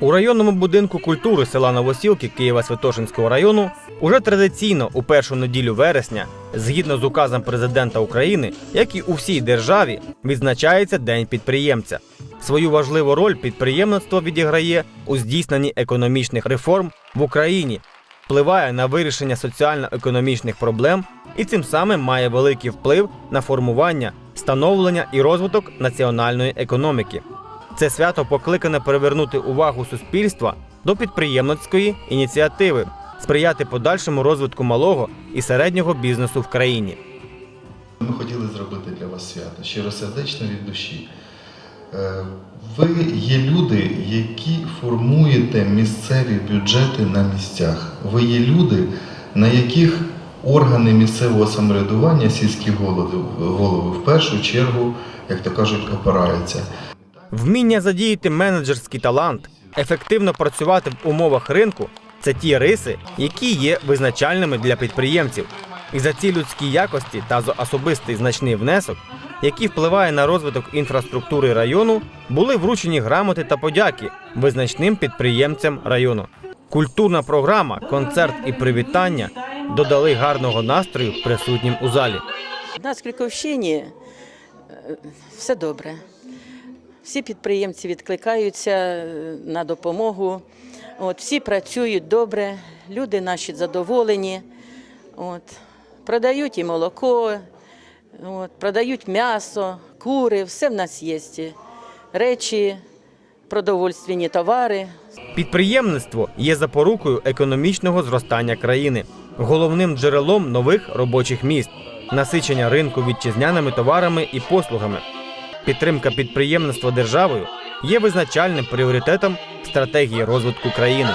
У районному будинку культури села Новосілки Києва-Святошинського району уже традиційно у першу неділю вересня, згідно з указом президента України, як і у всій державі, відзначається День підприємця. Свою важливу роль підприємництво відіграє у здійсненні економічних реформ в Україні, впливає на вирішення соціально-економічних проблем і цим самим має великий вплив на формування, становлення і розвиток національної економіки. Це свято покликане привернути увагу суспільства до підприємницької ініціативи, сприяти подальшому розвитку малого і середнього бізнесу в країні. Ми хотіли зробити для вас свято щиросердечно від душі. Е, Ви є люди, які формуєте місцеві бюджети на місцях. Ви є люди, на яких органи місцевого самоврядування, сільські голови, голови в першу чергу, як то кажуть, опираються. Вміння задіяти менеджерський талант, ефективно працювати в умовах ринку це ті риси, які є визначальними для підприємців. І за ці людські якості та за особистий значний внесок, який впливає на розвиток інфраструктури району, були вручені грамоти та подяки визначним підприємцям району. Культурна програма, концерт і привітання додали гарного настрою присутнім у залі. У нас в Крюковщині е, все добре. Всі підприємці відкликаються е, на допомогу. От, всі працюють добре, люди наші задоволені. От, продають і молоко, от, продають м'ясо, кури, все в нас є. Речі, продовольственні товари. Підприємництво є запорукою економічного зростання країни, головним джерелом нових робочих місць, насичення ринку вітчизняними товарами і послугами. Підтримка підприємництва державою є визначальним пріоритетом стратегії розвитку країни.